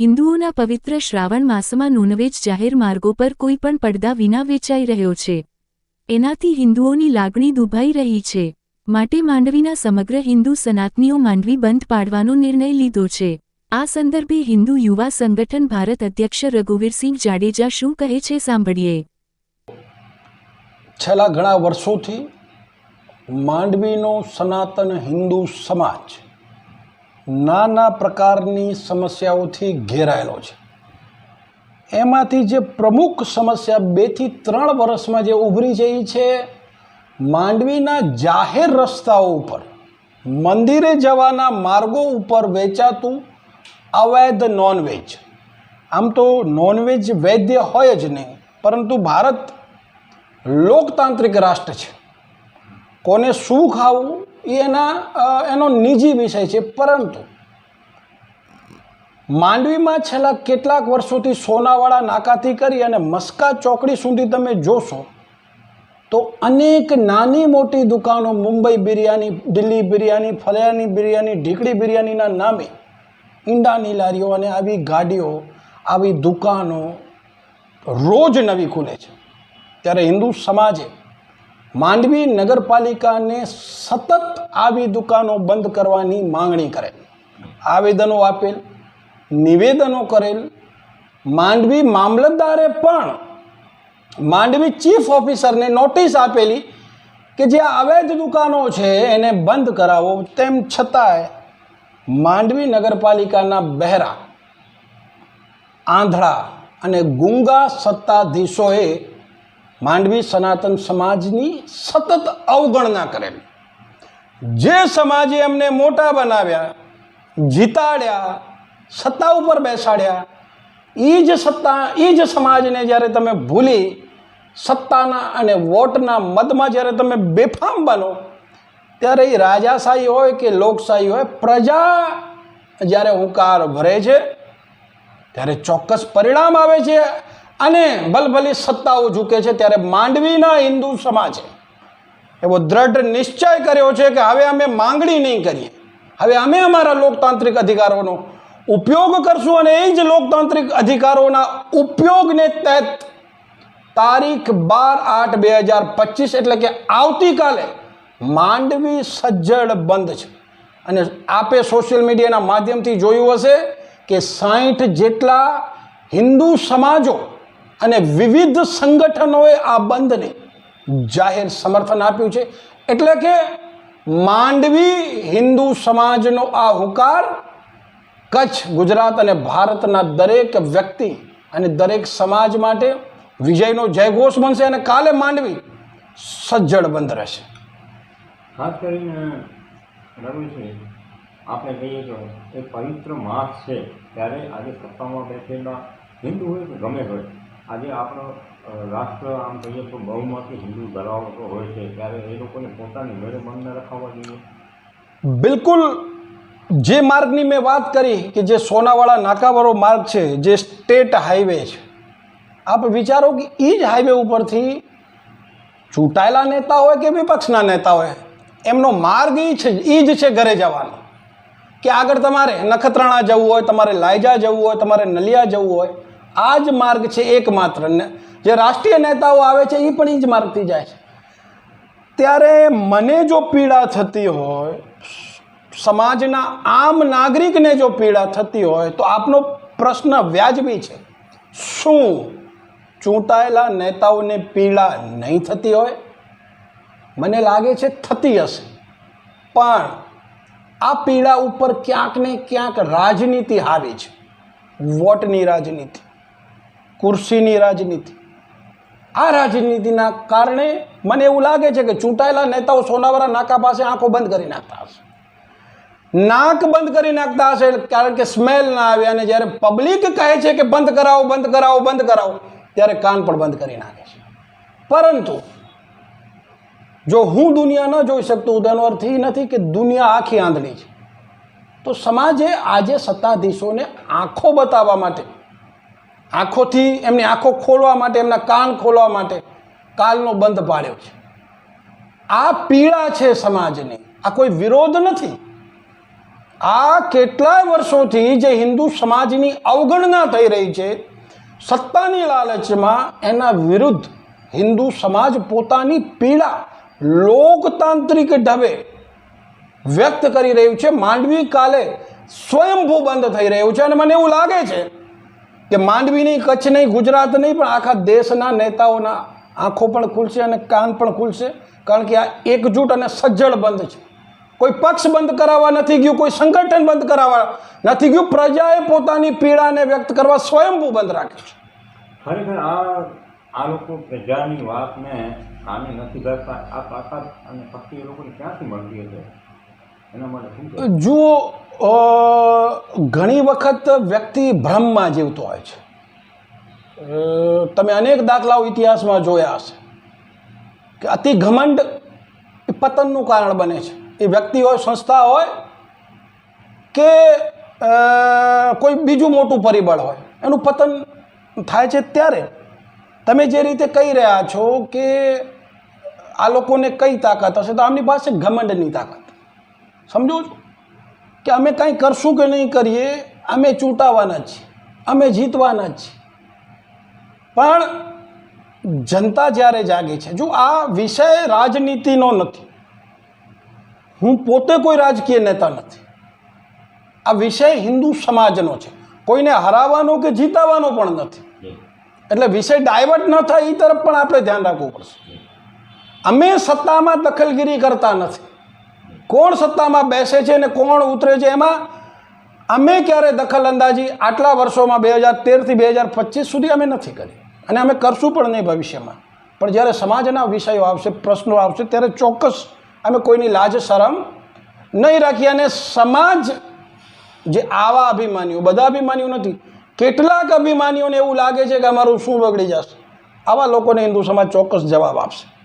હિન્દુઓના પવિત્ર શ્રાવણ માસમાં નોનવેજ જાહેર માર્ગો પર કોઈ પણ પડદા વિના વેચાઈ રહ્યો છે. એનાથી હિન્દુઓની લાગણી દુભાઈ રહી છે. માટે માંડવીના સમગ્ર હિન્દુ સનાતનીઓ માંડવી બંધ પાડવાનો નિર્ણય લીધો છે. આ સંદર્ભે હિન્દુ યુવા સંગઠન ભારત અધ્યક્ષ રઘુવીરસિંહ જાડેજા શું કહે છે સાંભળીએ. છેલ્લા ઘણા વર્ષોથી માંડવીનો સનાતન હિન્દુ સમાજ નાના પ્રકારની સમસ્યાઓથી ઘેરાયેલો છે. એમાંથી જે પ્રમુખ સમસ્યા બેથી ત્રણ વર્ષમાં જે ઉભરી છે છે, માંડવીના જાહેર રસ્તાઓ ઉપર, મંદિરે જવાના માર્ગો ઉપર વેચાતું અવૈધ નોનવેજ. આમ તો નોનવેજ વૈદ્ય હોય જ નહીં, પરંતુ ભારત લોકતાંત્રિક રાષ્ટ્ર છે. કોને શું ખાવું એના એનો નિજી વિષય છે. પરંતુ માંડવીમાં છેલ્લા કેટલાક વર્ષોથી સોનાવાળા નાકાથી કરી અને મસ્કા ચોકડી સુધી તમે જોશો, તો અનેક નાની મોટી દુકાનો, મુંબઈ બિરયાની, દિલ્હી બિરયાની ફલિયાની બિરયાની ઢીકડી બિરયાનીના નામે ઈંડાની લારીઓ અને આવી ગાડીઓ, આવી દુકાનો રોજ નવી ખુલે છે. ત્યારે હિન્દુ સમાજે માંડવી નગરપાલિકાને સતત આવી દુકાનો બંધ કરવાની માંગણી કરેલ. આવેદનો આપેલ, નિવેદનો કરેલ. માંડવી મામલતદારે પણ માંડવી ચીફ ઓફિસરને નોટિસ આપેલી કે જે અવૈધ દુકાનો છે એને બંધ કરાવો. તેમ છતાંય માંડવી નગરપાલિકાના બહેરા, આંધળા અને ગુંગા સત્તાધીશોએ માંડવી સનાતન સમાજની સતત અવગણના કરેલી. જે સમાજે એમને મોટા બનાવ્યા, જીતાડ્યા, સત્તા ઉપર બેસાડ્યા એ જ સત્તા એ જ સમાજને જ્યારે તમે ભૂલી, સત્તાના અને વોટના મદમાં જ્યારે તમે બેફામ બનો, ત્યારે એ રાજાશાહી હોય કે લોકશાહી હોય, પ્રજા જ્યારે હુંકાર ભરે છે, ત્યારે ચોક્કસ પરિણામ આવે છે અને ભલભલી સત્તાઓ ઝૂકે છે ત્યારે માંડવીના હિન્દુ સમાજે એવો દ્રઢ નિશ્ચય કર્યો છે કે હવે અમે માંગણી નહીં કરીએ. હવે અમે અમારા લોકતાંત્રિક અધિકારોનો ઉપયોગ કરશું અને એ જ લોકતાંત્રિક અધિકારોના ઉપયોગને તહેત તારીખ બાર આઠ બે હજાર પચીસ એટલે કે આવતીકાલે માંડવી સજ્જડ બંધ છે. અને આપે સોશિયલ મીડિયાના માધ્યમથી જોયું હશે કે સાઠ જેટલા હિન્દુ સમાજો અને વિવિધ સંગઠનોએ આ બંધને જાહેર સમર્થન આપ્યું છે. એટલે કે માંડવી હિન્દુ સમાજનો આ હુકાર કચ્છ, ગુજરાત અને ભારતના દરેક વ્યક્તિ અને દરેક સમાજ માટે વિજયનો જયઘોષ બનશે અને કાલે માંડવી સજ્જડ બંધ રહેશે. ખાસ કરીને આપણે કહીએ તો એ પવિત્ર માસ છે, ત્યારે આજે સત્તામાં બેઠેલા હિન્દુ હોય કે ગમે હોય. આજે આપણો રાષ્ટ્ર આમ કહીએ તો બહુમતી હિન્દુ ધરાવતો હોય છે, ત્યારે એ લોકોને પોતાની મેળે બંધ રખાવવા જોઈએ. બિલકુલ, જે માર્ગની મેં વાત કરી કે જે સોનાવાળા નાકાવાળો માર્ગ છે, જે સ્ટેટ હાઈવે છે, આપ વિચારો કે એ જ હાઈવે ઉપરથી ચૂંટાયેલા નેતા હોય કે વિપક્ષના નેતા હોય, એમનો માર્ગ એ છે એ જ છે ઘરે જવાનો. કે આગળ તમારે નખત્રાણા જવું હોય, તમારે લાયજા જવું હોય, તમારે નલિયા જવું હોય આ જ માર્ગ છે એકમાત્ર. જે રાષ્ટ્રીય નેતાઓ આવે છે એ પણ એ જ માર્ગથી જાય છે. ત્યારે મને જો પીડા થતી હોય, સમાજના આમ નાગરિકને જો પીડા થતી હોય, તો આપનો પ્રશ્ન વ્યાજબી છે. શું ચૂંટાયેલા નેતાઓને પીડા નહીં થતી હોય? મને લાગે છે થતી હશે. પણ આ પીડા ઉપર ક્યાંક ને ક્યાંક રાજનીતિ હાવી છે. વોટની રાજનીતિ. કુર્સીની રાજનીતિ. આ રાજનીતિના કારણે મને એવું લાગે છે કે ચૂંટાયેલા નેતાઓ સોનાવાળા નાકા પાસે આંખો બંધ કરી નાખતા હશે. નાક બંધ કરી નાખતા હશે કારણ કે સ્મેલ ના આવે અને જ્યારે પબ્લિક કહે છે કે બંધ કરાવો બંધ કરાવો બંધ કરાવો, ત્યારે કાન પણ બંધ કરી નાખે છે. પરંતુ જો હું દુનિયા ન જોઈ શકતો તેનો અર્થ એ નથી કે દુનિયા આખી આંધળી છે. તો સમાજે આજે સત્તાધીશોને આંખો બતાવવા માટે આંખોથી એમની આંખો ખોલવા માટે, એમના કાન ખોલવા માટે કાલનો બંધ પાડ્યો છે. આ પીડા છે સમાજની. આ કોઈ વિરોધ નથી. આ કેટલાય વર્ષોથી જે હિન્દુ સમાજની અવગણના થઈ રહી છે, સત્તાની લાલચમાં એના વિરુદ્ધ હિન્દુ સમાજ પોતાની પીડા લોકતાંત્રિક ઢબે વ્યક્ત કરી રહ્યું છે. માંડવી કાલે સ્વયંભૂ બંધ થઈ રહ્યું છે અને મને એવું લાગે છે કે માંડવી નહીં કચ્છ નહીં ગુજરાત નહીં પણ આખા દેશના નેતાઓના આંખો પણ ખુલશે અને કાન પણ ખુલશે. કારણ કે આ એકજૂટ અને સજ્જડ બંધ છે. કોઈ પક્ષ બંધ કરાવવા નથી ગયું કોઈ સંગઠન બંધ કરાવવા નથી ગયું પ્રજાએ પોતાની પીડાને વ્યક્ત કરવા સ્વયંભૂ બંધ રાખે છે. ખરેખર આ આ લોકો પ્રજાની વાતને કાને નથી કરતા આ તાકાત અને શક્તિ એ લોકોને ક્યાંથી મળતી હશે? એના માટે જુઓ ઘણી વખત વ્યક્તિ ભ્રમમાં જીવતો હોય છે. તમે અનેક દાખલાઓ ઇતિહાસમાં જોયા હશે કે અતિ ઘમંડ એ પતનનું કારણ બને છે. એ વ્યક્તિ હોય, સંસ્થા હોય કે કોઈ બીજું મોટું પરિબળ હોય. એનું પતન થાય છે ત્યારે. તમે જે રીતે કહી રહ્યા છો કે આ લોકોને કઈ તાકાત હશે, તો આમની પાસે ઘમંડની તાકાત. સમજો છો કે અમે કંઈ કરશું કે નહીં કરીએ અમે ચૂંટાવાના છીએ અમે જીતવાના છીએ. પણ જનતા જ્યારે જાગે છે જો આ વિષય રાજનીતિનો નથી હું પોતે કોઈ રાજકીય નેતા નથી. આ વિષય હિન્દુ સમાજનો છે. કોઈને હરાવવાનો કે જીતાવાનો પણ નથી. એટલે વિષય ડાયવર્ટ ન થાય એ તરફ પણ આપણે ધ્યાન રાખવું પડશે. અમે સત્તામાં દખલગીરી કરતા નથી. કોણ સત્તામાં બેસે છે અને કોણ ઉતરે છે એમાં અમે ક્યારે દખલ અંદાજી આટલા વર્ષોમાં બે હજાર તેરથી બે હજાર પચીસ સુધી અમે નથી કરી. અને અમે કરશું પણ નહીં ભવિષ્યમાં. પણ જ્યારે સમાજના વિષયો આવશે, પ્રશ્નો આવશે, ત્યારે ચોક્કસ અમે કોઈની લાજ શરમ નહીં રાખીએ અને સમાજ જે આવા અભિમાનીઓ, બધા અભિમાનીઓ નથી, કેટલાક અભિમાનીઓને એવું લાગે છે કે અમારું શું બગડી જશે? આવા લોકોને હિન્દુ સમાજ ચોક્કસ જવાબ આપશે.